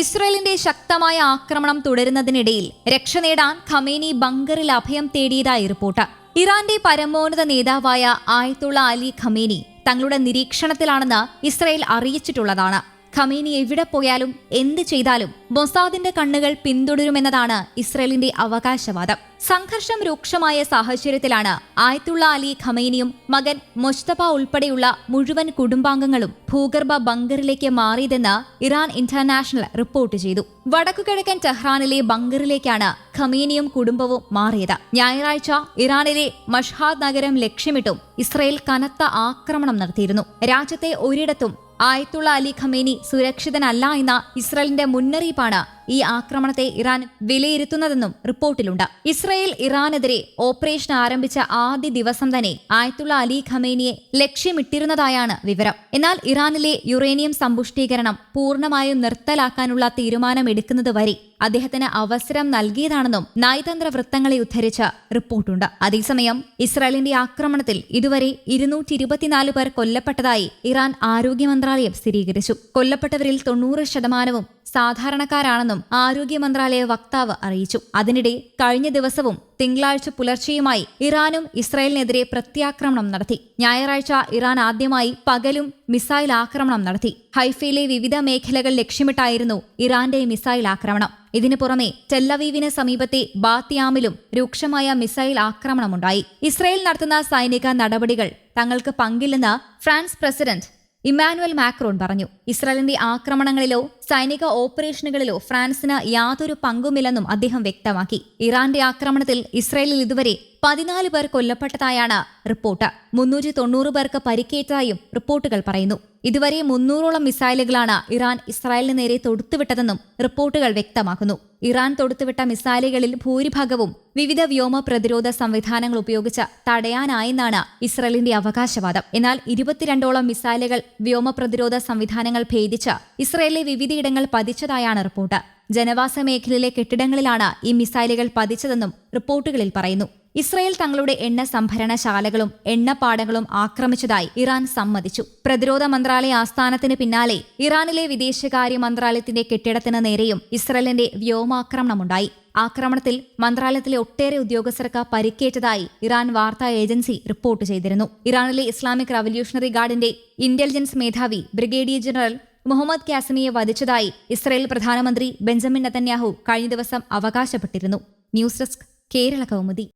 ഇസ്രയേലിന്റെ ശക്തമായ ആക്രമണം തുടരുന്നതിനിടയിൽ രക്ഷ നേടാൻ ഖമേനി ബങ്കറിൽ അഭയം തേടിയതായി റിപ്പോർട്ട്. ഇറാന്റെ പരമോന്നത നേതാവായ ആയത്തുള്ള അലി ഖമേനി തങ്ങളുടെ നിരീക്ഷണത്തിലാണെന്ന് ഇസ്രയേൽ അറിയിച്ചിട്ടുള്ളതാണ്. ഖമേനി എവിടെ പോയാലും എന്ത് ചെയ്താലും മൊസാദിന്റെ കണ്ണുകൾ പിന്തുടരുമെന്നതാണ് ഇസ്രയേലിന്റെ അവകാശവാദം. സംഘർഷം രൂക്ഷമായ സാഹചര്യത്തിലാണ് ആയത്തുള്ള അലി ഖമൈനിയും മകൻ മൊസ്തഫ ഉൾപ്പെടെയുള്ള മുഴുവൻ കുടുംബാംഗങ്ങളും ഭൂഗർഭ ബങ്കറിലേക്ക് മാറിയതെന്ന് ഇറാൻ ഇന്റർനാഷണൽ റിപ്പോർട്ട് ചെയ്തു. വടക്കുകിഴക്കൻ ടെഹ്റാനിലെ ബങ്കറിലേക്കാണ് ഖമീനിയും കുടുംബവും മാറിയത്. ഞായറാഴ്ച ഇറാനിലെ മഷ്ഹാദ് നഗരം ലക്ഷ്യമിട്ടും ഇസ്രയേൽ കനത്ത ആക്രമണം നടത്തിയിരുന്നു. രാജ്യത്തെ ഒരിടത്തും ആയത്തുള്ള അലി ഖമേനി സുരക്ഷിതനല്ല എന്ന ഇസ്രയേലിന്റെ മുന്നറിയിപ്പാണ് ഈ ആക്രമണത്തെ ഇറാൻ വിലയിരുത്തുന്നതെന്നും റിപ്പോർട്ടിലുണ്ട്. ഇസ്രയേൽ ഇറാനെതിരെ ഓപ്പറേഷൻ ആരംഭിച്ച ആദ്യ ദിവസം തന്നെ ആയത്തുള്ള അലി ഖമേനിയെ ലക്ഷ്യമിട്ടിരുന്നതായാണ് വിവരം. എന്നാൽ ഇറാനിലെ യുറേനിയം സമ്പുഷ്ടീകരണം പൂർണമായും നിർത്തലാക്കാനുള്ള തീരുമാനമെടുക്കുന്നതുവരെ അദ്ദേഹത്തിന് അവസരം നൽകിയതാണെന്നും നയതന്ത്ര വൃത്തങ്ങളെ ഉദ്ധരിച്ച റിപ്പോർട്ടുണ്ട്. അതേസമയം ഇസ്രായേലിന്റെ ആക്രമണത്തിൽ ഇതുവരെ ഇരുന്നൂറ്റി ഇരുപത്തിനാല് പേർ കൊല്ലപ്പെട്ടതായി ഇറാൻ ആരോഗ്യ മന്ത്രാലയം സ്ഥിരീകരിച്ചു. കൊല്ലപ്പെട്ടവരിൽ തൊണ്ണൂറ് ശതമാനവും സാധാരണക്കാരാണെന്നും ആരോഗ്യ മന്ത്രാലയ വക്താവ് അറിയിച്ചു. അതിനിടെ കഴിഞ്ഞ ദിവസവും തിങ്കളാഴ്ച പുലർച്ചെയുമായി ഇറാനും ഇസ്രായേലിനെതിരെ പ്രത്യാക്രമണം നടത്തി. ഞായറാഴ്ച ഇറാൻ ആദ്യമായി പകലും മിസൈൽ ആക്രമണം നടത്തി. ഹൈഫയിലെ വിവിധ മേഖലകൾ ലക്ഷ്യമിട്ടായിരുന്നു ഇറാന്റെ മിസൈൽ ആക്രമണം. ഇതിനു പുറമെ ടെല്ലവീവിന് സമീപത്തെ ബാത്തിയാമിലും രൂക്ഷമായ മിസൈൽ ആക്രമണമുണ്ടായി. ഇസ്രായേൽ നടത്തുന്ന സൈനിക നടപടികൾ തങ്ങൾക്ക് പങ്കില്ലെന്ന് ഫ്രാൻസ് പ്രസിഡന്റ് ഇമ്മാനുവൽ മാക്രോൺ പറഞ്ഞു ഇസ്രായേലിന്റെ ആക്രമണങ്ങളിലോ സൈനിക ഓപ്പറേഷനുകളിലോ ഫ്രാൻസിന് യാതൊരു പങ്കുമില്ലെന്നും അദ്ദേഹം വ്യക്തമാക്കി. ഇറാന്റെ ആക്രമണത്തിൽ ഇസ്രായേലിൽ ഇതുവരെ പതിനാല് പേർ കൊല്ലപ്പെട്ടതായാണ് റിപ്പോർട്ട്. മുന്നൂറ്റി തൊണ്ണൂറ് പേർക്ക് പരിക്കേറ്റതായും റിപ്പോർട്ടുകൾ പറയുന്നു. ഇതുവരെ മുന്നൂറോളം മിസൈലുകളാണ് ഇറാൻ ഇസ്രായേലിന് നേരെ തൊടുത്തുവിട്ടതെന്നും റിപ്പോർട്ടുകൾ വ്യക്തമാക്കുന്നു. ഇറാൻ തൊടുത്തുവിട്ട മിസൈലുകളിൽ ഭൂരിഭാഗവും വിവിധ വ്യോമ പ്രതിരോധ സംവിധാനങ്ങൾ ഉപയോഗിച്ച് തടയാനായെന്നാണ് ഇസ്രായേലിന്റെ അവകാശവാദം. എന്നാൽ ഇരുപത്തിരണ്ടോളം മിസൈലുകൾ വ്യോമ പ്രതിരോധ സംവിധാനങ്ങൾ ഭേദിച്ച് ഇസ്രായേലിലെ വിവിധയിടങ്ങൾ പതിച്ചതായാണ് റിപ്പോർട്ട്. ജനവാസ മേഖലയിലെ കെട്ടിടങ്ങളിലാണ് ഈ മിസൈലുകൾ പതിച്ചതെന്നും റിപ്പോർട്ടുകളിൽ പറയുന്നു. ഇസ്രയേൽ തങ്ങളുടെ എണ്ണ സംഭരണശാലകളും എണ്ണപ്പാടങ്ങളും ആക്രമിച്ചതായി ഇറാൻ സമ്മതിച്ചു. പ്രതിരോധ മന്ത്രാലയ ആസ്ഥാനത്തിന് പിന്നാലെ ഇറാനിലെ വിദേശകാര്യ മന്ത്രാലയത്തിന്റെ കെട്ടിടത്തിന് നേരെയും ഇസ്രയേലിന്റെ വ്യോമാക്രമണമുണ്ടായി. ആക്രമണത്തിൽ മന്ത്രാലയത്തിലെ ഒട്ടേറെ ഉദ്യോഗസ്ഥർക്ക് പരിക്കേറ്റതായി ഇറാൻ വാർത്താ ഏജൻസി റിപ്പോർട്ട് ചെയ്തിരുന്നു. ഇറാനിലെ ഇസ്ലാമിക് റവല്യൂഷണറി ഗാർഡിന്റെ ഇന്റലിജൻസ് മേധാവി ബ്രിഗേഡിയർ ജനറൽ മുഹമ്മദ് കാസിമിയെ വധിച്ചതായി ഇസ്രയേൽ പ്രധാനമന്ത്രി ബെഞ്ചമിൻ നെതന്യാഹു കഴിഞ്ഞ ദിവസം അവകാശപ്പെട്ടിരുന്നു. News desk Kerala Kaumudi.